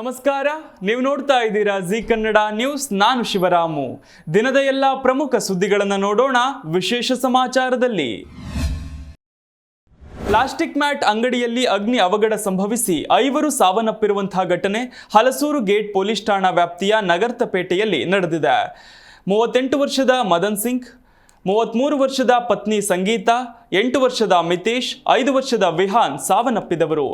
ನಮಸ್ಕಾರ, ನೀವು ನೋಡ್ತಾ ಇದ್ದೀರಾ ಜಿ ಕನ್ನಡ ನ್ಯೂಸ್, ನಾನು ಶಿವರಾಮು. ದಿನದ ಎಲ್ಲ ಪ್ರಮುಖ ಸುದ್ದಿಗಳನ್ನು ನೋಡೋಣ ವಿಶೇಷ ಸಮಾಚಾರದಲ್ಲಿ. ಪ್ಲಾಸ್ಟಿಕ್ ಮ್ಯಾಟ್ ಅಂಗಡಿಯಲ್ಲಿ ಅಗ್ನಿ ಅವಘಡ ಸಂಭವಿಸಿ ಐವರು ಸಾವನ್ನಪ್ಪಿರುವಂತಹ ಘಟನೆ ಹಲಸೂರು ಗೇಟ್ ಪೊಲೀಸ್ ಠಾಣಾ ವ್ಯಾಪ್ತಿಯ ನಗರ್ತಪೇಟೆಯಲ್ಲಿ ನಡೆದಿದೆ. ಮೂವತ್ತೆಂಟು ವರ್ಷದ ಮದನ್ ಸಿಂಗ್ ಮೂವತ್ತ್ಮೂರು ವರ್ಷದ ಪತ್ನಿ ಸಂಗೀತ ಎಂಟು ವರ್ಷದ ಮಿತೇಶ್, ಐದು ವರ್ಷದ ವಿಹಾನ್ ಸಾವನ್ನಪ್ಪಿದವರು.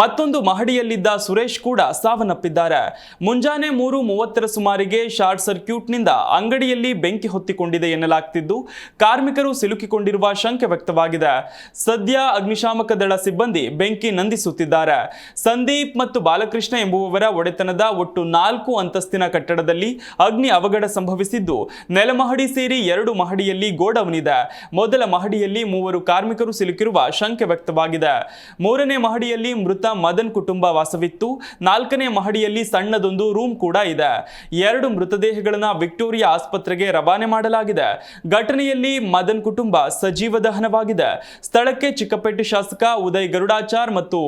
ಮತ್ತೊಂದು ಮಹಡಿಯಲ್ಲಿದ್ದ ಸುರೇಶ್ ಕೂಡ ಸಾವನ್ನಪ್ಪಿದ್ದಾರೆ. ಮುಂಜಾನೆ ಮೂರು ಮೂವತ್ತರ ಸುಮಾರಿಗೆ ಶಾರ್ಟ್ ಸರ್ಕ್ಯೂಟ್ನಿಂದ ಅಂಗಡಿಯಲ್ಲಿ ಬೆಂಕಿ ಹೊತ್ತಿಕೊಂಡಿದೆ ಎನ್ನಲಾಗ್ತಿದ್ದು, ಕಾರ್ಮಿಕರು ಸಿಲುಕಿಕೊಂಡಿರುವ ಶಂಕೆ ವ್ಯಕ್ತವಾಗಿದೆ. ಸದ್ಯ ಅಗ್ನಿಶಾಮಕ ದಳ ಸಿಬ್ಬಂದಿ ಬೆಂಕಿ ನಂದಿಸುತ್ತಿದ್ದಾರೆ. ಸಂದೀಪ್ ಮತ್ತು ಬಾಲಕೃಷ್ಣ ಎಂಬುವವರ ಒಡೆತನದ ಒಟ್ಟು ನಾಲ್ಕು ಅಂತಸ್ತಿನ ಕಟ್ಟಡದಲ್ಲಿ ಅಗ್ನಿ ಅವಘಡ ಸಂಭವಿಸಿದ್ದು, ನೆಲಮಹಡಿ ಸೇರಿ ಎರಡು ಮಹಡಿಯಲ್ಲಿ ಗೋಡೌನ್ ಮೊದಲ ಮಹಡಿಯಲ್ಲಿ ಮೂವರು ಕಾರ್ಮಿಕರು ಸಿಲುಕಿರುವ ಶಂಕೆ ವ್ಯಕ್ತವಾಗಿದೆ. ಮೂರನೇ ಮಹಡಿಯಲ್ಲಿ ಮೃತ ಮದನ್ ಕುಟುಂಬ ವಾಸವಿತ್ತು. ನಾಲ್ಕನೇ ಮಹಡಿಯಲ್ಲಿ ಸಣ್ಣದೊಂದು ರೂಮ್ ಕೂಡ ಇದೆ. ಎರಡು ಮೃತದೇಹಗಳನ್ನು ವಿಕ್ಟೋರಿಯಾ ಆಸ್ಪತ್ರೆಗೆ ರವಾನೆ ಮಾಡಲಾಗಿದೆ. ಘಟನೆಯಲ್ಲಿ ಮದನ್ ಕುಟುಂಬ ಸಜೀವ ದಹನವಾಗಿದೆ. ಸ್ಥಳಕ್ಕೆ ಚಿಕ್ಕಪೇಟೆ ಶಾಸಕ ಉದಯ್ ಗರುಡಾಚಾರ್ ಮತ್ತು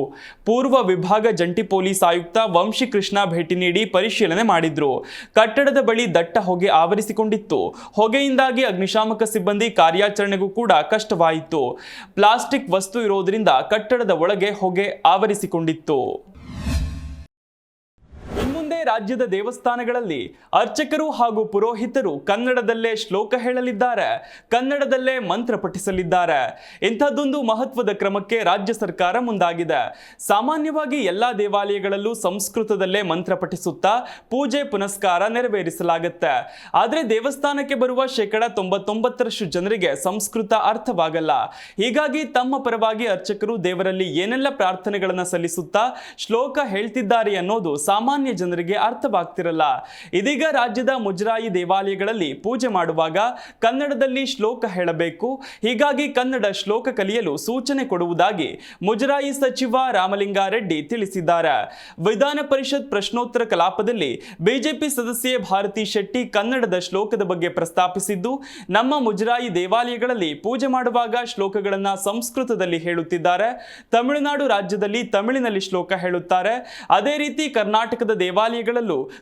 ಪೂರ್ವ ವಿಭಾಗ ಜಂಟಿ ಪೊಲೀಸ್ ಆಯುಕ್ತ ವಂಶಿ ಕೃಷ್ಣ ಭೇಟಿ ನೀಡಿ ಪರಿಶೀಲನೆ ಮಾಡಿದ್ರು. ಕಟ್ಟಡದ ಬಳಿ ದಟ್ಟ ಹೊಗೆ ಆವರಿಸಿಕೊಂಡಿತ್ತು. ಹೊಗೆಯಿಂದಾಗಿ ಅಗ್ನಿಶಾಮಕ ಸಿಬ್ಬಂದಿ ಕಾರ್ಯಾಚರಣೆಗೂ ಕೂಡ ಕಷ್ಟವಾಯಿತು. ಪ್ಲಾಸ್ಟಿಕ್ ವಸ್ತು ಇರೋದ್ರಿಂದ ಕಟ್ಟಡದ ಒಳಗೆ ಹೊಗೆ ಆವರಿಸಿಕೊಂಡಿತ್ತು. ರಾಜ್ಯದ ದೇವಸ್ಥಾನಗಳಲ್ಲಿ ಅರ್ಚಕರು ಹಾಗೂ ಪುರೋಹಿತರು ಕನ್ನಡದಲ್ಲೇ ಶ್ಲೋಕ ಹೇಳಲಿದ್ದಾರೆ, ಕನ್ನಡದಲ್ಲೇ ಮಂತ್ರ ಪಠಿಸಲಿದ್ದಾರೆ. ಇಂಥದ್ದೊಂದು ಮಹತ್ವದ ಕ್ರಮಕ್ಕೆ ರಾಜ್ಯ ಸರ್ಕಾರ ಮುಂದಾಗಿದೆ. ಸಾಮಾನ್ಯವಾಗಿ ಎಲ್ಲಾ ದೇವಾಲಯಗಳಲ್ಲೂ ಸಂಸ್ಕೃತದಲ್ಲೇ ಮಂತ್ರ ಪಠಿಸುತ್ತಾ ಪೂಜೆ, ಪುನಸ್ಕಾರ ನೆರವೇರಿಸಲಾಗುತ್ತೆ. ಆದರೆ ದೇವಸ್ಥಾನಕ್ಕೆ ಬರುವ ಶೇಕಡ ತೊಂಬತ್ತೊಂಬತ್ತರಷ್ಟು ಜನರಿಗೆ ಸಂಸ್ಕೃತ ಅರ್ಥವಾಗಲ್ಲ. ಹೀಗಾಗಿ ತಮ್ಮ ಪರವಾಗಿ ಅರ್ಚಕರು ದೇವರಲ್ಲಿ ಏನೆಲ್ಲ ಪ್ರಾರ್ಥನೆಗಳನ್ನು ಸಲ್ಲಿಸುತ್ತಾ ಶ್ಲೋಕ ಹೇಳ್ತಿದ್ದಾರೆ ಅನ್ನೋದು ಸಾಮಾನ್ಯ ಜನರಿಗೆ ಅರ್ಥವಾಗ್ತಿರಲ್ಲ. ಇದೀಗ ರಾಜ್ಯದ ಮುಜರಾಯಿ ದೇವಾಲಯಗಳಲ್ಲಿ ಪೂಜೆ ಮಾಡುವಾಗ ಕನ್ನಡದಲ್ಲಿ ಶ್ಲೋಕ ಹೇಳಬೇಕು. ಹೀಗಾಗಿ ಕನ್ನಡ ಶ್ಲೋಕ ಕಲಿಯಲು ಸೂಚನೆ ಕೊಡುವುದಾಗಿ ಮುಜರಾಯಿ ಸಚಿವ ರಾಮಲಿಂಗಾರೆಡ್ಡಿ ತಿಳಿಸಿದ್ದಾರೆ. ವಿಧಾನ ಪರಿಷತ್ ಪ್ರಶ್ನೋತ್ತರ ಕಲಾಪದಲ್ಲಿ ಬಿಜೆಪಿ ಸದಸ್ಯೆ ಭಾರತಿ ಶೆಟ್ಟಿ ಕನ್ನಡದ ಶ್ಲೋಕದ ಬಗ್ಗೆ ಪ್ರಸ್ತಾಪಿಸಿದ್ದು, ನಮ್ಮ ಮುಜರಾಯಿ ದೇವಾಲಯಗಳಲ್ಲಿ ಪೂಜೆ ಮಾಡುವಾಗ ಶ್ಲೋಕಗಳನ್ನು ಸಂಸ್ಕೃತದಲ್ಲಿ ಹೇಳುತ್ತಿದ್ದಾರೆ. ತಮಿಳುನಾಡು ರಾಜ್ಯದಲ್ಲಿ ತಮಿಳಿನಲ್ಲಿ ಶ್ಲೋಕ ಹೇಳುತ್ತಾರೆ. ಅದೇ ರೀತಿ ಕರ್ನಾಟಕದ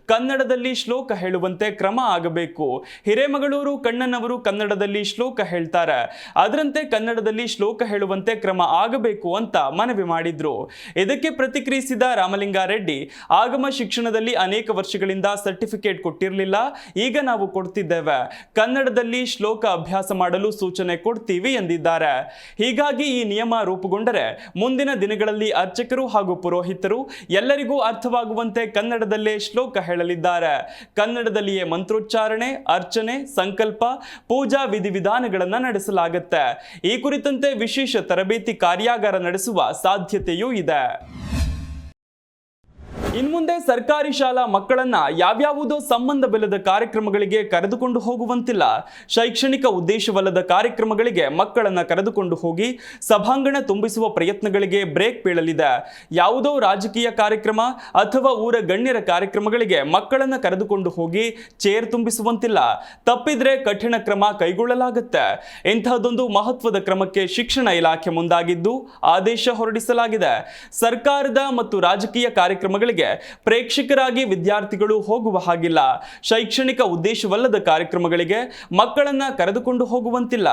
ಕನ್ನಡದಲ್ಲಿ ಶ್ಲೋಕ ಹೇಳುವಂತೆ ಕ್ರಮ ಆಗಬೇಕು. ಹಿರೇಮಗಳೂರು ಕಣ್ಣನವರು ಕನ್ನಡದಲ್ಲಿ ಶ್ಲೋಕ ಹೇಳ್ತಾರೆ. ಅದರಂತೆ ಕನ್ನಡದಲ್ಲಿ ಶ್ಲೋಕ ಹೇಳುವಂತೆ ಕ್ರಮ ಆಗಬೇಕು ಅಂತ ಮನವಿ ಮಾಡಿದ್ರು. ಇದಕ್ಕೆ ಪ್ರತಿಕ್ರಿಯಿಸಿದ ರಾಮಲಿಂಗಾರೆಡ್ಡಿ, ಆಗಮ ಶಿಕ್ಷಣದಲ್ಲಿ ಅನೇಕ ವರ್ಷಗಳಿಂದ ಸರ್ಟಿಫಿಕೇಟ್ ಕೊಟ್ಟಿರಲಿಲ್ಲ. ಈಗ ನಾವು ಕೊಡ್ತಿದ್ದೇವೆ. ಕನ್ನಡದಲ್ಲಿ ಶ್ಲೋಕ ಅಭ್ಯಾಸ ಮಾಡಲು ಸೂಚನೆ ಕೊಡ್ತೀವಿ ಎಂದಿದ್ದಾರೆ. ಹೀಗಾಗಿ ಈ ನಿಯಮ ರೂಪುಗೊಂಡರೆ ಮುಂದಿನ ದಿನಗಳಲ್ಲಿ ಅರ್ಚಕರು ಹಾಗೂ ಪುರೋಹಿತರು ಎಲ್ಲರಿಗೂ ಅರ್ಥವಾಗುವಂತೆ ಕನ್ನಡದಲ್ಲೇ ಶ್ಲೋಕ ಹೇಳಲಿದ್ದಾರೆ. ಕನ್ನಡದಲ್ಲಿಯೇ ಮಂತ್ರೋಚ್ಚಾರಣೆ, ಅರ್ಚನೆ, ಸಂಕಲ್ಪ, ಪೂಜಾ ವಿಧಿವಿಧಾನಗಳನ್ನು ನಡೆಸಲಾಗುತ್ತೆ. ಈ ಕುರಿತಂತೆ ವಿಶೇಷ ತರಬೇತಿ ಕಾರ್ಯಾಗಾರ ನಡೆಸುವ ಸಾಧ್ಯತೆಯೂ ಇದೆ. ಇನ್ಮುಂದೆ ಸರ್ಕಾರಿ ಶಾಲಾ ಮಕ್ಕಳನ್ನ ಯಾವ್ಯಾವುದೋ ಸಂಬಂಧವಿಲ್ಲದ ಕಾರ್ಯಕ್ರಮಗಳಿಗೆ ಕರೆದುಕೊಂಡು ಹೋಗುವಂತಿಲ್ಲ. ಶೈಕ್ಷಣಿಕ ಉದ್ದೇಶವಲ್ಲದ ಕಾರ್ಯಕ್ರಮಗಳಿಗೆ ಮಕ್ಕಳನ್ನ ಕರೆದುಕೊಂಡು ಹೋಗಿ ಸಭಾಂಗಣ ತುಂಬಿಸುವ ಪ್ರಯತ್ನಗಳಿಗೆ ಬ್ರೇಕ್ ಬೀಳಲಿದೆ. ಯಾವುದೋ ರಾಜಕೀಯ ಕಾರ್ಯಕ್ರಮ ಅಥವಾ ಊರ ಗಣ್ಯರ ಕಾರ್ಯಕ್ರಮಗಳಿಗೆ ಮಕ್ಕಳನ್ನ ಕರೆದುಕೊಂಡು ಹೋಗಿ ಚೇರ್ ತುಂಬಿಸುವಂತಿಲ್ಲ. ತಪ್ಪಿದ್ರೆ ಕಠಿಣ ಕ್ರಮ ಕೈಗೊಳ್ಳಲಾಗುತ್ತೆ. ಇಂತಹದೊಂದು ಮಹತ್ವದ ಕ್ರಮಕ್ಕೆ ಶಿಕ್ಷಣ ಇಲಾಖೆ ಮುಂದಾಗಿದ್ದು ಆದೇಶ ಹೊರಡಿಸಲಾಗಿದೆ. ಸರ್ಕಾರದ ಮತ್ತು ರಾಜಕೀಯ ಕಾರ್ಯಕ್ರಮಗಳಿಗೆ ಪ್ರೇಕ್ಷಕರಾಗಿ ವಿದ್ಯಾರ್ಥಿಗಳು ಹೋಗುವ ಹಾಗಿಲ್ಲ. ಶೈಕ್ಷಣಿಕ ಉದ್ದೇಶವಲ್ಲದ ಕಾರ್ಯಕ್ರಮಗಳಿಗೆ ಮಕ್ಕಳನ್ನ ಕರೆದುಕೊಂಡು ಹೋಗುವಂತಿಲ್ಲ.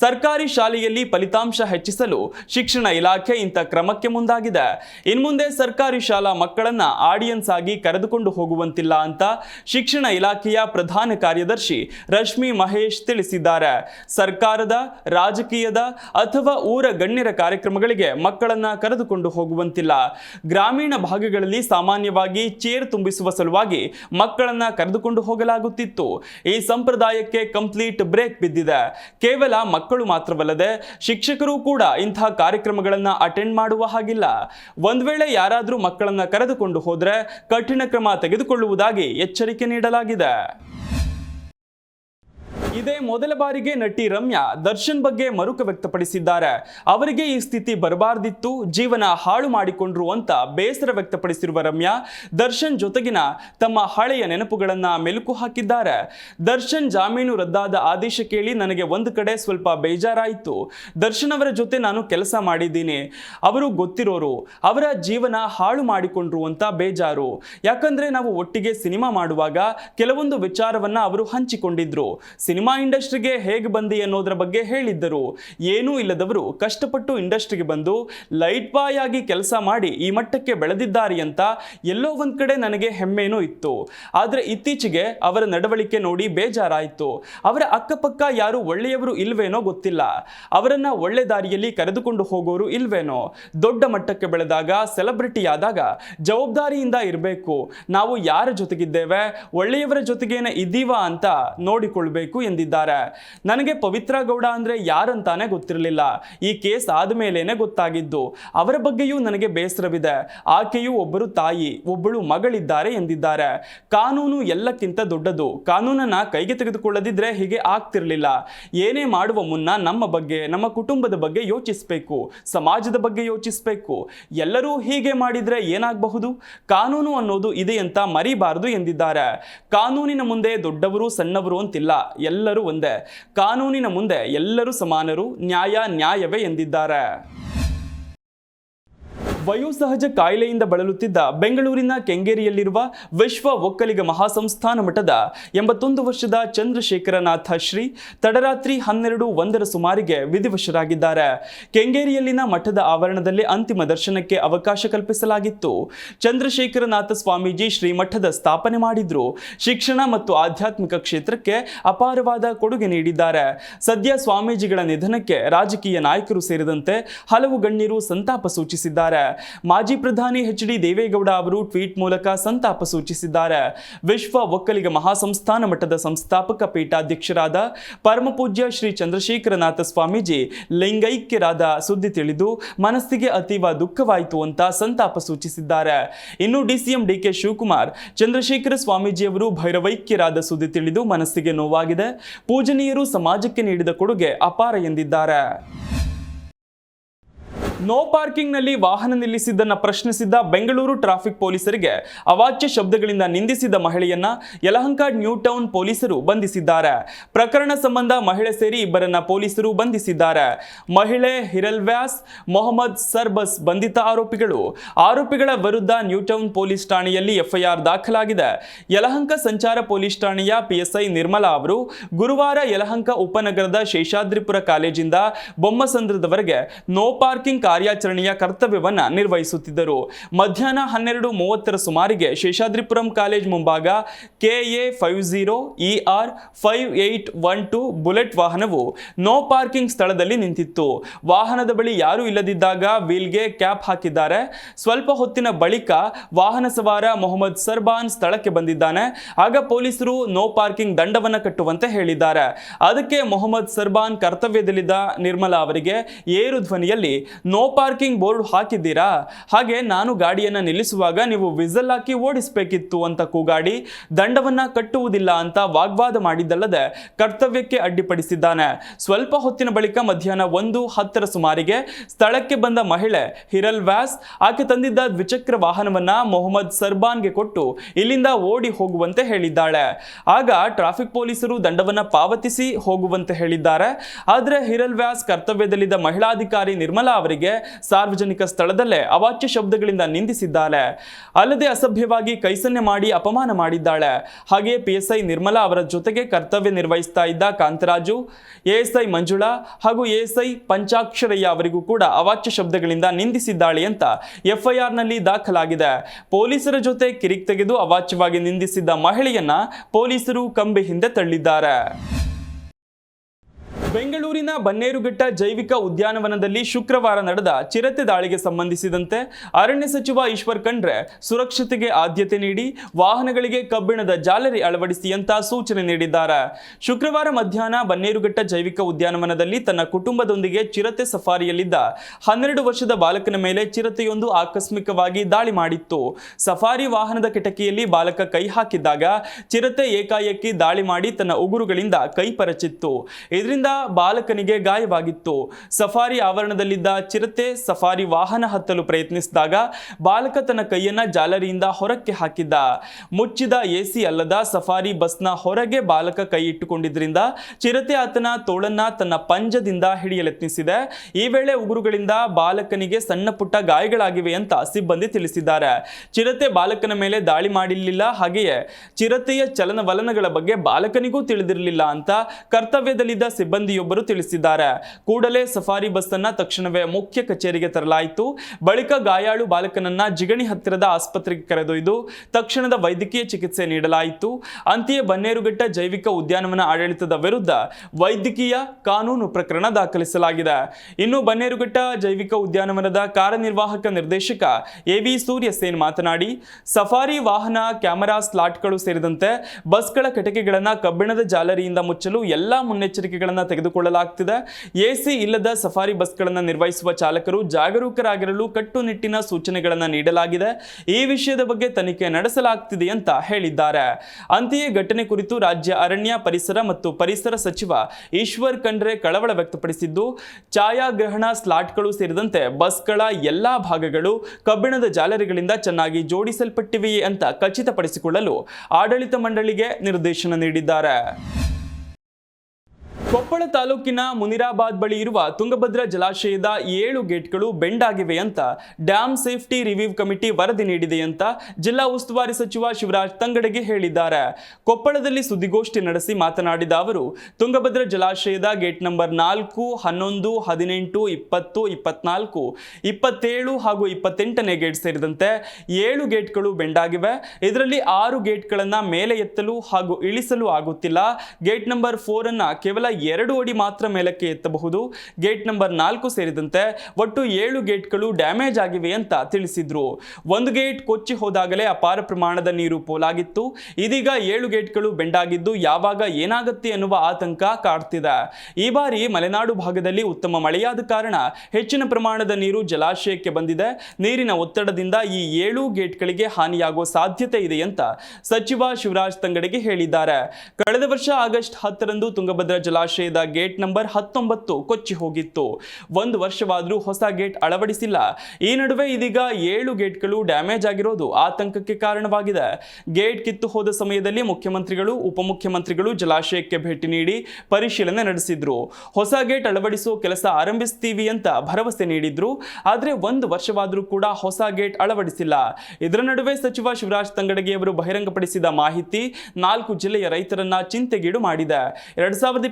ಸರ್ಕಾರಿ ಶಾಲೆಯಲ್ಲಿ ಫಲಿತಾಂಶ ಹೆಚ್ಚಿಸಲು ಶಿಕ್ಷಣ ಇಲಾಖೆ ಇಂಥ ಕ್ರಮಕ್ಕೆ ಮುಂದಾಗಿದೆ. ಇನ್ಮುಂದೆ ಸರ್ಕಾರಿ ಶಾಲಾ ಮಕ್ಕಳನ್ನ ಆಡಿಯನ್ಸ್ ಆಗಿ ಕರೆದುಕೊಂಡು ಹೋಗುವಂತಿಲ್ಲ ಅಂತ ಶಿಕ್ಷಣ ಇಲಾಖೆಯ ಪ್ರಧಾನ ಕಾರ್ಯದರ್ಶಿ ರಶ್ಮಿ ಮಹೇಶ್ ತಿಳಿಸಿದ್ದಾರೆ. ಸರ್ಕಾರದ, ರಾಜಕೀಯದ ಅಥವಾ ಊರ ಗಣ್ಯರ ಕಾರ್ಯಕ್ರಮಗಳಿಗೆ ಮಕ್ಕಳನ್ನ ಕರೆದುಕೊಂಡು ಹೋಗುವಂತಿಲ್ಲ. ಗ್ರಾಮೀಣ ಭಾಗಗಳಲ್ಲಿ ಸಾಮಾನ್ಯವಾಗಿ ಚೇರ್ ತುಂಬಿಸುವ ಸಲುವಾಗಿ ಮಕ್ಕಳನ್ನ ಕರೆದುಕೊಂಡು ಹೋಗಲಾಗುತ್ತಿತ್ತು. ಈ ಸಂಪ್ರದಾಯಕ್ಕೆ ಕಂಪ್ಲೀಟ್ ಬ್ರೇಕ್ ಬಿದ್ದಿದೆ. ಕೇವಲ ಮಕ್ಕಳು ಮಾತ್ರವಲ್ಲದೆ ಶಿಕ್ಷಕರು ಕೂಡ ಇಂತಹ ಕಾರ್ಯಕ್ರಮಗಳನ್ನು ಅಟೆಂಡ್ ಮಾಡುವ ಹಾಗಿಲ್ಲ. ಒಂದು ವೇಳೆ ಯಾರಾದರೂ ಮಕ್ಕಳನ್ನು ಕರೆದುಕೊಂಡು ಹೋದರೆ ಕಠಿಣ ಕ್ರಮ ತೆಗೆದುಕೊಳ್ಳುವುದಾಗಿ ಎಚ್ಚರಿಕೆ ನೀಡಲಾಗಿದೆ. ಇದೇ ಮೊದಲ ಬಾರಿಗೆ ನಟಿ ರಮ್ಯಾ ದರ್ಶನ್ ಬಗ್ಗೆ ಮರುಕ ವ್ಯಕ್ತಪಡಿಸಿದ್ದಾರೆ. ಅವರಿಗೆ ಈ ಸ್ಥಿತಿ ಬರಬಾರ್ದಿತ್ತು, ಜೀವನ ಹಾಳು ಮಾಡಿಕೊಂಡ್ರು ಅಂತ ಬೇಸರ ವ್ಯಕ್ತಪಡಿಸಿರುವ ರಮ್ಯಾ ದರ್ಶನ್ ಜೊತೆಗಿನ ತಮ್ಮ ಹಳೆಯ ನೆನಪುಗಳನ್ನ ಮೆಲುಕು ಹಾಕಿದ್ದಾರೆ. ದರ್ಶನ್ ಜಾಮೀನು ರದ್ದಾದ ಆದೇಶ ಕೇಳಿ ನನಗೆ ಒಂದು ಕಡೆ ಸ್ವಲ್ಪ ಬೇಜಾರಾಯಿತು. ದರ್ಶನ್ ಅವರ ಜೊತೆ ನಾನು ಕೆಲಸ ಮಾಡಿದ್ದೀನಿ. ಅವರು ಗೊತ್ತಿರೋರು, ಅವರ ಜೀವನ ಹಾಳು ಮಾಡಿಕೊಂಡ್ರು ಅಂತ ಬೇಜಾರು. ಯಾಕಂದ್ರೆ ನಾವು ಒಟ್ಟಿಗೆ ಸಿನಿಮಾ ಮಾಡುವಾಗ ಕೆಲವೊಂದು ವಿಚಾರವನ್ನ ಅವರು ಹಂಚಿಕೊಂಡಿದ್ರು. ಸಿನಿಮಾ ಇಂಡಸ್ಟ್ರಿಗೆ ಹೇಗೆ ಬಂದಿ ಅನ್ನೋದರ ಬಗ್ಗೆ ಹೇಳಿದ್ದರು. ಏನೂ ಇಲ್ಲದವರು ಕಷ್ಟಪಟ್ಟು ಇಂಡಸ್ಟ್ರಿಗೆ ಬಂದು ಲೈಟ್ ಬಾಯ್ ಆಗಿ ಕೆಲಸ ಮಾಡಿ ಈ ಮಟ್ಟಕ್ಕೆ ಬೆಳೆದಿದ್ದಾರೆ ಅಂತ ಎಲ್ಲೋ ಒಂದು ಕಡೆ ನನಗೆ ಹೆಮ್ಮೆನೂ ಇತ್ತು. ಆದರೆ ಇತ್ತೀಚೆಗೆ ಅವರ ನಡವಳಿಕೆ ನೋಡಿ ಬೇಜಾರಾಯಿತು. ಅವರ ಅಕ್ಕಪಕ್ಕ ಯಾರು ಒಳ್ಳೆಯವರು ಇಲ್ವೇನೋ ಗೊತ್ತಿಲ್ಲ. ಅವರನ್ನ ಒಳ್ಳೆ ದಾರಿಯಲ್ಲಿ ಕರೆದುಕೊಂಡು ಹೋಗೋರು ಇಲ್ವೇನೋ. ದೊಡ್ಡ ಮಟ್ಟಕ್ಕೆ ಬೆಳೆದಾಗ ಸೆಲೆಬ್ರಿಟಿ ಆದಾಗ ಜವಾಬ್ದಾರಿಯಿಂದ ಇರಬೇಕು. ನಾವು ಯಾರ ಜೊತೆಗಿದ್ದೇವೆ? ಒಳ್ಳೆಯವರ ಜೊತೆಗೇನೆ ಇದ್ದೀವಾ ಅಂತ ನೋಡಿಕೊಳ್ಬೇಕು ಎಂದಿದ್ದಾರೆ ನನಗೆ ಪವಿತ್ರ ಗೌಡ ಅಂದ್ರೆ ಯಾರಂತಾನೆ ಗೊತ್ತಿರಲಿಲ್ಲ. ಈ ಕೇಸ್ ಆದಮೇಲೇನೆ ಗೊತ್ತಾಗಿದ್ದು. ಅವರ ಬಗ್ಗೆಯೂ ನನಗೆ ಬೇಸರವಿದೆ. ಆಕೆಯು ಒಬ್ಬರು ತಾಯಿ, ಒಬ್ಬಳು ಮಗಳಿದ್ದಾರೆ ಎಂದಿದ್ದಾರೆ. ಕಾನೂನು ಎಲ್ಲಕ್ಕಿಂತ ದೊಡ್ಡದು. ಕಾನೂನನ್ನ ಕೈಗೆ ತೆಗೆದುಕೊಳ್ಳದಿದ್ರೆ ಹೀಗೆ ಆಗ್ತಿರಲಿಲ್ಲ. ಏನೇ ಮಾಡುವ ಮುನ್ನ ನಮ್ಮ ಬಗ್ಗೆ, ನಮ್ಮ ಕುಟುಂಬದ ಬಗ್ಗೆ ಯೋಚಿಸಬೇಕು. ಸಮಾಜದ ಬಗ್ಗೆ ಯೋಚಿಸಬೇಕು. ಎಲ್ಲರೂ ಹೀಗೆ ಮಾಡಿದ್ರೆ ಏನಾಗಬಹುದು? ಕಾನೂನು ಅನ್ನೋದು ಇದೆ ಅಂತ ಮರಿಬಾರದು ಎಂದಿದ್ದಾರೆ. ಕಾನೂನಿನ ಮುಂದೆ ದೊಡ್ಡವರು ಸಣ್ಣವರು ಅಂತಿಲ್ಲ. ಎಲ್ಲರೂ ಒಂದೇ. ಕಾನೂನಿನ ಮುಂದೆ ಎಲ್ಲರೂ ಸಮಾನರು ನ್ಯಾಯ ನ್ಯಾಯವೇ ಎಂದಿದ್ದಾರೆ. ವಯೋಸಹಜ ಕಾಯಿಲೆಯಿಂದ ಬಳಲುತ್ತಿದ್ದ ಬೆಂಗಳೂರಿನ ಕೆಂಗೇರಿಯಲ್ಲಿರುವ ವಿಶ್ವ ಒಕ್ಕಲಿಗ ಮಹಾಸಂಸ್ಥಾನ ಮಠದ ಎಂಬತ್ತೊಂದು ವರ್ಷದ ಚಂದ್ರಶೇಖರನಾಥ ಶ್ರೀ ತಡರಾತ್ರಿ ಹನ್ನೆರಡು ಒಂದರ ಸುಮಾರಿಗೆ ವಿಧಿವಶರಾಗಿದ್ದಾರೆ. ಕೆಂಗೇರಿಯಲ್ಲಿನ ಮಠದ ಆವರಣದಲ್ಲಿ ಅಂತಿಮ ದರ್ಶನಕ್ಕೆ ಅವಕಾಶ ಕಲ್ಪಿಸಲಾಗಿತ್ತು. ಚಂದ್ರಶೇಖರನಾಥ ಸ್ವಾಮೀಜಿ ಶ್ರೀ ಮಠದ ಸ್ಥಾಪನೆ ಮಾಡಿದ್ರು. ಶಿಕ್ಷಣ ಮತ್ತು ಆಧ್ಯಾತ್ಮಿಕ ಕ್ಷೇತ್ರಕ್ಕೆ ಅಪಾರವಾದ ಕೊಡುಗೆ ನೀಡಿದ್ದಾರೆ. ಸದ್ಯ ಸ್ವಾಮೀಜಿಗಳ ನಿಧನಕ್ಕೆ ರಾಜಕೀಯ ನಾಯಕರು ಸೇರಿದಂತೆ ಹಲವು ಗಣ್ಯರು ಸಂತಾಪ ಸೂಚಿಸಿದ್ದಾರೆ. ಮಾಜಿ ಪ್ರಧಾನಿ ಎಚ್ ಡಿ ದೇವೇಗೌಡ ಅವರು ಟ್ವೀಟ್ ಮೂಲಕ ಸಂತಾಪ ಸೂಚಿಸಿದ್ದಾರೆ. ವಿಶ್ವ ಒಕ್ಕಲಿಗ ಮಹಾಸಂಸ್ಥಾನ ಮಠದ ಸಂಸ್ಥಾಪಕ ಪೀಠಾಧ್ಯಕ್ಷರಾದ ಪರಮಪೂಜ್ಯ ಶ್ರೀ ಚಂದ್ರಶೇಖರನಾಥ ಸ್ವಾಮೀಜಿ ಲಿಂಗೈಕ್ಯರಾದ ಸುದ್ದಿ ತಿಳಿದು, ಮನಸ್ಸಿಗೆ ಅತೀವ ದುಃಖವಾಯಿತು ಅಂತ ಸಂತಾಪ ಸೂಚಿಸಿದ್ದಾರೆ. ಇನ್ನು ಡಿಸಿಎಂ ಡಿಕೆ ಶಿವಕುಮಾರ್, ಚಂದ್ರಶೇಖರ ಸ್ವಾಮೀಜಿಯವರು ಭೈರವೈಕ್ಯರಾದ ಸುದ್ದಿ ತಿಳಿದು ಮನಸ್ಸಿಗೆ ನೋವಾಗಿದೆ. ಪೂಜನೀಯರು ಸಮಾಜಕ್ಕೆ ನೀಡಿದ ಕೊಡುಗೆ ಅಪಾರ ಎಂದಿದ್ದಾರೆ. ನೋ ಪಾರ್ಕಿಂಗ್ನಲ್ಲಿ ವಾಹನ ನಿಲ್ಲಿಸಿದ್ದನ್ನು ಪ್ರಶ್ನಿಸಿದ್ದ ಬೆಂಗಳೂರು ಟ್ರಾಫಿಕ್ ಪೊಲೀಸರಿಗೆ ಅವಾಚ್ಯ ಶಬ್ದಗಳಿಂದ ನಿಂದಿಸಿದ ಮಹಿಳೆಯನ್ನ ಯಲಹಂಕ ನ್ಯೂ ಟೌನ್ ಪೊಲೀಸರು ಬಂಧಿಸಿದ್ದಾರೆ. ಪ್ರಕರಣ ಸಂಬಂಧ ಮಹಿಳೆ ಸೇರಿ ಇಬ್ಬರನ್ನ ಪೊಲೀಸರು ಬಂಧಿಸಿದ್ದಾರೆ. ಮಹಿಳೆ ಹಿರಲ್ವ್ಯಾಸ್, ಮೊಹಮ್ಮದ್ ಸರ್ಬಸ್ ಬಂಧಿತ ಆರೋಪಿಗಳು ಆರೋಪಿಗಳ ವಿರುದ್ಧ ನ್ಯೂ ಟೌನ್ ಪೊಲೀಸ್ ಠಾಣೆಯಲ್ಲಿ ಎಫ್ಐಆರ್ ದಾಖಲಾಗಿದೆ. ಯಲಹಂಕ ಸಂಚಾರ ಪೊಲೀಸ್ ಠಾಣೆಯ ಪಿಎಸ್ಐ ನಿರ್ಮಲಾ ಅವರು ಗುರುವಾರ ಯಲಹಂಕ ಉಪನಗರದ ಶೇಷಾದ್ರಿಪುರ ಕಾಲೇಜಿಂದ ಬೊಮ್ಮಸಂದ್ರದವರೆಗೆ ನೋ ಪಾರ್ಕಿಂಗ್ ಕಾರ್ಯಾಚರಣೆಯ ಕರ್ತವ್ಯವನ್ನ ನಿರ್ವಹಿಸುತ್ತಿದ್ದರು. ಮಧ್ಯಾಹ್ನ ಹನ್ನೆರಡು ಮೂವತ್ತರ ಸುಮಾರಿಗೆ ಶೇಷಾದ್ರಿಪುರಂ ಕಾಲೇಜ್ ಮುಂಭಾಗ KA five zero E R five eight one two bullet ವಾಹನವು ನೋ ಪಾರ್ಕಿಂಗ್ ಸ್ಥಳದಲ್ಲಿ ನಿಂತಿತ್ತು. ವಾಹನದ ಬಳಿ ಯಾರೂ ಇಲ್ಲದಿದ್ದಾಗ ವೀಲ್ಗೆ ಕ್ಯಾಪ್ ಹಾಕಿದ್ದಾರೆ. ಸ್ವಲ್ಪ ಹೊತ್ತಿನ ಬಳಿಕ ವಾಹನ ಸವಾರ ಮೊಹಮ್ಮದ್ ಸರ್ಬಾನ್ ಸ್ಥಳಕ್ಕೆ ಬಂದಿದ್ದಾನೆ. ಆಗ ಪೊಲೀಸರು ನೋ ಪಾರ್ಕಿಂಗ್ ದಂಡವನ್ನು ಕಟ್ಟುವಂತೆ ಹೇಳಿದ್ದಾರೆ. ಅದಕ್ಕೆ ಮೊಹಮ್ಮದ್ ಸರ್ಬಾನ್ ಕರ್ತವ್ಯದಲ್ಲಿದ್ದ ನಿರ್ಮಲಾ ಅವರಿಗೆ ಏರು ಧ್ವನಿಯಲ್ಲಿ ನೋ ಪಾರ್ಕಿಂಗ್ ಬೋರ್ಡ್ ಹಾಕಿದ್ದೀರಾ? ಹಾಗೆ ನಾನು ಗಾಡಿಯನ್ನು ನಿಲ್ಲಿಸುವಾಗ ನೀವು ವಿಸಲ್ ಹಾಕಿ ಓಡಿಸಬೇಕಿತ್ತು ಅಂತ ಕೂಗಾಡಿ ದಂಡವನ್ನು ಕಟ್ಟುವುದಿಲ್ಲ ಅಂತ ವಾಗ್ವಾದ ಮಾಡಿದ್ದಲ್ಲದೆ ಕರ್ತವ್ಯಕ್ಕೆ ಅಡ್ಡಿಪಡಿಸಿದ್ದಾನೆ. ಸ್ವಲ್ಪ ಹೊತ್ತಿನ ಬಳಿಕ ಮಧ್ಯಾಹ್ನ ಒಂದು ಹತ್ತರ ಸುಮಾರಿಗೆ ಸ್ಥಳಕ್ಕೆ ಬಂದ ಮಹಿಳೆ ಹಿರಲ್ ವ್ಯಾಸ್ ಆಕೆ ತಂದಿದ್ದ ದ್ವಿಚಕ್ರ ವಾಹನವನ್ನ ಮೊಹಮ್ಮದ್ ಸರ್ಬಾನ್ಗೆ ಕೊಟ್ಟು ಇಲ್ಲಿಂದ ಓಡಿ ಹೋಗುವಂತೆ ಹೇಳಿದ್ದಾಳೆ. ಆಗ ಟ್ರಾಫಿಕ್ ಪೊಲೀಸರು ದಂಡವನ್ನು ಪಾವತಿಸಿ ಹೋಗುವಂತೆ ಹೇಳಿದ್ದಾರೆ. ಆದರೆ ಹಿರಲ್ ವ್ಯಾಸ್ ಕರ್ತವ್ಯದಲ್ಲಿದ್ದ ಮಹಿಳಾಧಿಕಾರಿ ನಿರ್ಮಲಾ ಅವರಿಗೆ ಸಾರ್ವಜನಿಕ ಸ್ಥಳದಲ್ಲೇ ಅವಾಚ್ಯ ಶಬ್ದಗಳಿಂದ ನಿಂದಿಸಿದ್ದಾಳೆ. ಅಲ್ಲದೆ ಅಸಭ್ಯವಾಗಿ ಕೈಸನ್ನೆ ಮಾಡಿ ಅಪಮಾನ ಮಾಡಿದ್ದಾಳೆ. ಹಾಗೆಯೇ ಪಿಎಸ್ಐ ನಿರ್ಮಲಾ ಅವರ ಜೊತೆಗೆ ಕರ್ತವ್ಯ ನಿರ್ವಹಿಸ್ತಾ ಇದ್ದ ಕಾಂತರಾಜು, ಎಎಸ್ಐ ಮಂಜುಳಾ ಹಾಗೂ ಎಎಸ್ಐ ಪಂಚಾಕ್ಷರಯ್ಯ ಅವರಿಗೂ ಕೂಡ ಅವಾಚ್ಯ ಶಬ್ದಗಳಿಂದ ನಿಂದಿಸಿದ್ದಾಳೆ ಅಂತ ಎಫ್ಐಆರ್ನಲ್ಲಿ ದಾಖಲಾಗಿದೆ. ಪೊಲೀಸರ ಜೊತೆ ಕಿರಿಕ್ ತೆಗೆದು ಅವಾಚ್ಯವಾಗಿ ನಿಂದಿಸಿದ್ದ ಮಹಿಳೆಯನ್ನ ಪೊಲೀಸರು ಕಂಬೆ ಹಿಂದೆ ತಳ್ಳಿದ್ದಾರೆ. ಬೆಂಗಳೂರಿನ ಬನ್ನೇರುಘಟ್ಟ ಜೈವಿಕ ಉದ್ಯಾನವನದಲ್ಲಿ ಶುಕ್ರವಾರ ನಡೆದ ಚಿರತೆ ದಾಳಿಗೆ ಸಂಬಂಧಿಸಿದಂತೆ ಅರಣ್ಯ ಸಚಿವ ಈಶ್ವರ್ ಖಂಡ್ರೆ ಸುರಕ್ಷತೆಗೆ ಆದ್ಯತೆ ನೀಡಿ ವಾಹನಗಳಿಗೆ ಕಬ್ಬಿಣದ ಜಾಲರಿ ಅಳವಡಿಸಿ ಅಂತ ಸೂಚನೆ ನೀಡಿದ್ದಾರೆ. ಶುಕ್ರವಾರ ಮಧ್ಯಾಹ್ನ ಬನ್ನೇರುಘಟ್ಟ ಜೈವಿಕ ಉದ್ಯಾನವನದಲ್ಲಿ ತನ್ನ ಕುಟುಂಬದೊಂದಿಗೆ ಚಿರತೆ ಸಫಾರಿಯಲ್ಲಿದ್ದ ಹನ್ನೆರಡು ವರ್ಷದ ಬಾಲಕನ ಮೇಲೆ ಚಿರತೆಯೊಂದು ಆಕಸ್ಮಿಕವಾಗಿ ದಾಳಿ ಮಾಡಿತ್ತು. ಸಫಾರಿ ವಾಹನದ ಕಿಟಕಿಯಲ್ಲಿ ಬಾಲಕ ಕೈ ಹಾಕಿದ್ದಾಗ ಚಿರತೆ ಏಕಾಏಕಿ ದಾಳಿ ಮಾಡಿ ತನ್ನ ಉಗುರುಗಳಿಂದ ಕೈ ಪರಚಿತ್ತು. ಇದರಿಂದ ಬಾಲಕನಿಗೆ ಗಾಯವಾಗಿತ್ತು. ಸಫಾರಿ ಆವರಣದಲ್ಲಿದ್ದ ಚಿರತೆ ಸಫಾರಿ ವಾಹನ ಹತ್ತಲು ಪ್ರಯತ್ನಿಸಿದಾಗ ಬಾಲಕ ತನ್ನ ಕೈಯನ್ನ ಜಾಲರಿಯಿಂದ ಹೊರಕ್ಕೆ ಹಾಕಿದ್ದ. ಮುಚ್ಚಿದ ಎಸಿ ಅಲ್ಲದ ಸಫಾರಿ ಬಸ್ನ ಹೊರಗೆ ಬಾಲಕ ಕೈ ಇಟ್ಟುಕೊಂಡಿದ್ರಿಂದ ಚಿರತೆ ಆತನ ತೋಳನ್ನ ತನ್ನ ಪಂಜದಿಂದ ಹಿಡಿಯಲೆತ್ನಿಸಿದೆ. ಈ ವೇಳೆ ಉಗುರುಗಳಿಂದ ಬಾಲಕನಿಗೆ ಸಣ್ಣ ಪುಟ್ಟ ಗಾಯಗಳಾಗಿವೆ ಅಂತ ಸಿಬ್ಬಂದಿ ತಿಳಿಸಿದ್ದಾರೆ. ಚಿರತೆ ಬಾಲಕನ ಮೇಲೆ ದಾಳಿ ಮಾಡಿರಲಿಲ್ಲ, ಹಾಗೆಯೇ ಚಿರತೆಯ ಚಲನವಲನಗಳ ಬಗ್ಗೆ ಬಾಲಕನಿಗೂ ತಿಳಿದಿರಲಿಲ್ಲ ಅಂತ ಕರ್ತವ್ಯದಲ್ಲಿದ್ದ ಸಿಬ್ಬಂದಿಯೊಬ್ಬರು ತಿಳಿಸಿದ್ದಾರೆ. ಕೂಡಲೇ ಸಫಾರಿ ಬಸ್ ಅನ್ನ ತಕ್ಷಣವೇ ಮುಖ್ಯ ಕಚೇರಿಗೆ ತರಲಾಯಿತು. ಬಳಿಕ ಗಾಯಾಳು ಬಾಲಕನನ್ನ ಜಿಗಣಿ ಹತ್ತಿರದ ಆಸ್ಪತ್ರೆಗೆ ಕರೆದೊಯ್ದು ತಕ್ಷಣದ ವೈದ್ಯಕೀಯ ಚಿಕಿತ್ಸೆ ನೀಡಲಾಯಿತು. ಅಂತೆಯೇ ಬನ್ನೇರುಘಟ್ಟ ಜೈವಿಕ ಉದ್ಯಾನವನ ಆಡಳಿತದ ವಿರುದ್ಧ ವೈದ್ಯಕೀಯ ಕಾನೂನು ಪ್ರಕರಣ ದಾಖಲಿಸಲಾಗಿದೆ. ಇನ್ನು ಬನ್ನೇರುಘಟ್ಟ ಜೈವಿಕ ಉದ್ಯಾನವನದ ಕಾರ್ಯನಿರ್ವಾಹಕ ನಿರ್ದೇಶಕ ಎವಿ ಸೂರ್ಯಸೇನ್ ಮಾತನಾಡಿ, ಸಫಾರಿ ವಾಹನ, ಕ್ಯಾಮೆರಾ ಸ್ಲಾಟ್ಗಳು ಸೇರಿದಂತೆ ಬಸ್ಗಳ ಕಿಟಕಿಗಳನ್ನು ಕಬ್ಬಿಣದ ಜಾಲರಿಯಿಂದ ಮುಚ್ಚಲು ಎಲ್ಲಾ ಮುನ್ನೆಚ್ಚರಿಕೆಗಳನ್ನು ತೆಗೆದುಕೊಳ್ಳಲಾಗ್ತಿದೆ. ಎಸಿ ಇಲ್ಲದ ಸಫಾರಿ ಬಸ್ಗಳನ್ನು ನಿರ್ವಹಿಸುವ ಚಾಲಕರು ಜಾಗರೂಕರಾಗಿರಲು ಕಟ್ಟುನಿಟ್ಟಿನ ಸೂಚನೆಗಳನ್ನು ನೀಡಲಾಗಿದೆ. ಈ ವಿಷಯದ ಬಗ್ಗೆ ತನಿಖೆ ನಡೆಸಲಾಗ್ತಿದೆ ಅಂತ ಹೇಳಿದ್ದಾರೆ. ಅಂತೆಯೇ ಘಟನೆ ಕುರಿತು ರಾಜ್ಯ ಅರಣ್ಯ ಪರಿಸರ ಮತ್ತು ಪರಿಸರ ಸಚಿವ ಈಶ್ವರ್ ಖಂಡ್ರೆ ಕಳವಳ ವ್ಯಕ್ತಪಡಿಸಿದ್ದು, ಛಾಯಾಗ್ರಹಣ ಸ್ಲಾಟ್ಗಳು ಸೇರಿದಂತೆ ಬಸ್ಗಳ ಎಲ್ಲಾ ಭಾಗಗಳು ಕಬ್ಬಿಣದ ಜಾಲರಿಗಳಿಂದ ಚೆನ್ನಾಗಿ ಜೋಡಿಸಲ್ಪಟ್ಟಿವೆಯೇ ಅಂತ ಖಚಿತಪಡಿಸಿಕೊಳ್ಳಲು ಆಡಳಿತ ಮಂಡಳಿಗೆ ನಿರ್ದೇಶನ ನೀಡಿದ್ದಾರೆ. ಕೊಪ್ಪಳ ತಾಲೂಕಿನ ಮುನಿರಾಬಾದ್ ಬಳಿ ಇರುವ ತುಂಗಭದ್ರಾ ಜಲಾಶಯದ ಏಳು ಗೇಟ್ಗಳು ಬೆಂಡಾಗಿವೆ ಅಂತ ಡ್ಯಾಮ್ ಸೇಫ್ಟಿ ರಿವ್ಯೂ ಕಮಿಟಿ ವರದಿ ನೀಡಿದೆ ಅಂತ ಜಿಲ್ಲಾ ಉಸ್ತುವಾರಿ ಸಚಿವ ಶಿವರಾಜ್ ತಂಗಡಗಿ ಹೇಳಿದ್ದಾರೆ. ಕೊಪ್ಪಳದಲ್ಲಿ ಸುದ್ದಿಗೋಷ್ಠಿ ನಡೆಸಿ ಮಾತನಾಡಿದ ಅವರು, ತುಂಗಭದ್ರಾ ಜಲಾಶಯದ ಗೇಟ್ ನಂಬರ್ ನಾಲ್ಕು, ಹನ್ನೊಂದು, ಹದಿನೆಂಟು, ಇಪ್ಪತ್ತು, ಇಪ್ಪತ್ನಾಲ್ಕು, ಇಪ್ಪತ್ತೇಳು ಹಾಗೂ ಇಪ್ಪತ್ತೆಂಟನೇ ಗೇಟ್ ಸೇರಿದಂತೆ ಏಳು ಗೇಟ್ಗಳು ಬೆಂಡಾಗಿವೆ. ಇದರಲ್ಲಿ ಆರು ಗೇಟ್ಗಳನ್ನು ಮೇಲೆ ಎತ್ತಲು ಹಾಗೂ ಇಳಿಸಲು ಆಗುತ್ತಿಲ್ಲ. ಗೇಟ್ ನಂಬರ್ ಫೋರ್ ಅನ್ನು ಕೇವಲ ಎರಡು ಅಡಿ ಮಾತ್ರ ಮೇಲಕ್ಕೆ ಎತ್ತಬಹುದು. ಗೇಟ್ ನಂಬರ್ ನಾಲ್ಕು ಸೇರಿದಂತೆ ಒಟ್ಟು ಏಳು ಗೇಟ್ಗಳು ಡ್ಯಾಮೇಜ್ ಆಗಿವೆ ಅಂತ ತಿಳಿಸಿದ್ರು. ಒಂದು ಗೇಟ್ ಕೊಚ್ಚಿ ಹೋದಾಗಲೇ ಅಪಾರ ಪ್ರಮಾಣದ ನೀರು ಪೋಲಾಗಿತ್ತು. ಇದೀಗ ಏಳು ಗೇಟ್ಗಳು ಬೆಂಡಾಗಿದ್ದು ಯಾವಾಗ ಏನಾಗುತ್ತೆ ಎನ್ನುವ ಆತಂಕ ಕಾಡ್ತಿದೆ. ಈ ಬಾರಿ ಮಲೆನಾಡು ಭಾಗದಲ್ಲಿ ಉತ್ತಮ ಮಳೆಯಾದ ಕಾರಣ ಹೆಚ್ಚಿನ ಪ್ರಮಾಣದ ನೀರು ಜಲಾಶಯಕ್ಕೆ ಬಂದಿದೆ. ನೀರಿನ ಒತ್ತಡದಿಂದ ಈ ಏಳು ಗೇಟ್ಗಳಿಗೆ ಹಾನಿಯಾಗುವ ಸಾಧ್ಯತೆ ಇದೆ ಅಂತ ಸಚಿವ ಶಿವರಾಜ್ ತಂಗಡಿಗೆ ಹೇಳಿದ್ದಾರೆ. ಕಳೆದ ವರ್ಷ ಆಗಸ್ಟ್ ಹತ್ತರಂದು ತುಂಗಭದ್ರಾ ಜಲಾಶಯದ ಗೇಟ್ ನಂಬರ್ ಹತ್ತೊಂಬತ್ತು ಕೊಚ್ಚಿ ಹೋಗಿತ್ತು. ಒಂದು ವರ್ಷವಾದರೂ ಹೊಸ ಗೇಟ್ ಅಳವಡಿಸಿಲ್ಲ. ಈ ನಡುವೆ ಇದೀಗ ಏಳು ಗೇಟ್ಗಳು ಡ್ಯಾಮೇಜ್ ಆಗಿರೋದು ಆತಂಕಕ್ಕೆ ಕಾರಣವಾಗಿದೆ. ಗೇಟ್ ಕಿತ್ತು ಹೋದ ಸಮಯದಲ್ಲಿ ಮುಖ್ಯಮಂತ್ರಿಗಳು, ಉಪಮುಖ್ಯಮಂತ್ರಿಗಳು ಜಲಾಶಯಕ್ಕೆ ಭೇಟಿ ನೀಡಿ ಪರಿಶೀಲನೆ ನಡೆಸಿದ್ರು. ಹೊಸ ಗೇಟ್ ಅಳವಡಿಸುವ ಕೆಲಸ ಆರಂಭಿಸ್ತೀವಿ ಅಂತ ಭರವಸೆ ನೀಡಿದ್ರು. ಆದರೆ ಒಂದು ವರ್ಷವಾದರೂ ಕೂಡ ಹೊಸ ಗೇಟ್ ಅಳವಡಿಸಿಲ್ಲ. ಇದರ ನಡುವೆ ಸಚಿವ ಶಿವರಾಜ್ ತಂಗಡಗಿ ಅವರು ಬಹಿರಂಗಪಡಿಸಿದ ಮಾಹಿತಿ ನಾಲ್ಕು ಜಿಲ್ಲೆಯ ರೈತರನ್ನ ಚಿಂತೆಗೀಡು ಮಾಡಿದೆ. ಎರಡ್ ಸಾವಿರದ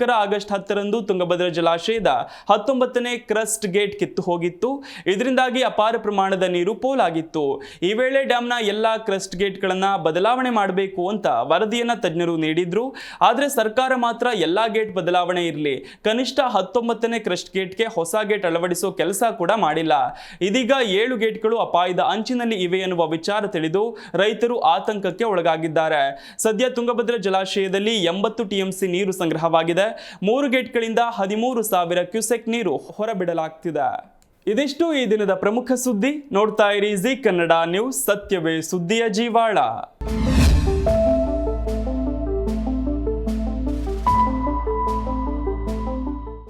ಇಪ್ಪತ್ನಾಲ್ಕರ ಆಗಸ್ಟ್ ಹತ್ತರಂದು ತುಂಗಭದ್ರಾ ಜಲಾಶಯದ ಹತ್ತೊಂಬತ್ತನೇ ಕ್ರಸ್ಟ್ ಗೇಟ್ ಕಿತ್ತು ಹೋಗಿತ್ತು. ಇದರಿಂದಾಗಿ ಅಪಾರ ಪ್ರಮಾಣದ ನೀರು ಪೋಲಾಗಿತ್ತು. ಈ ವೇಳೆ ಡ್ಯಾಮ್ನ ಎಲ್ಲ ಕ್ರಸ್ಟ್ ಗೇಟ್ಗಳನ್ನು ಬದಲಾವಣೆ ಮಾಡಬೇಕು ಅಂತ ವರದಿಯನ್ನು ತಜ್ಞರು ನೀಡಿದ್ರು. ಆದರೆ ಸರ್ಕಾರ ಮಾತ್ರ ಎಲ್ಲ ಗೇಟ್ ಬದಲಾವಣೆ ಇರಲಿ, ಕನಿಷ್ಠ ಹತ್ತೊಂಬತ್ತನೇ ಕ್ರಸ್ಟ್ ಗೇಟ್ಗೆ ಹೊಸ ಗೇಟ್ ಅಳವಡಿಸೋ ಕೆಲಸ ಕೂಡ ಮಾಡಿಲ್ಲ. ಇದೀಗ ಏಳು ಗೇಟ್ಗಳು ಅಪಾಯದ ಅಂಚಿನಲ್ಲಿ ಇವೆ ಎನ್ನುವ ವಿಚಾರ ತಿಳಿದು ರೈತರು ಆತಂಕಕ್ಕೆ ಒಳಗಾಗಿದ್ದಾರೆ. ಸದ್ಯ ತುಂಗಭದ್ರಾ ಜಲಾಶಯದಲ್ಲಿ ಎಂಬತ್ತು ಟಿಎಂಸಿ ನೀರು ಸಂಗ್ರಹವಾಗಿದೆ. ಮೂರು ಗೇಟ್ಗಳಿಂದ ಹದಿಮೂರು ಸಾವಿರ ಕ್ಯೂಸೆಕ್ ನೀರು ಹೊರಬಿಡಲಾಗ್ತಿದೆ. ಇದಿಷ್ಟು ಈ ದಿನದ ಪ್ರಮುಖ ಸುದ್ದಿ. ನೋಡ್ತಾ ಇರಿ ಜಿ ಕನ್ನಡ ನ್ಯೂಸ್, ಸತ್ಯವೇ ಸುದ್ದಿಯ ಜೀವಾಳ.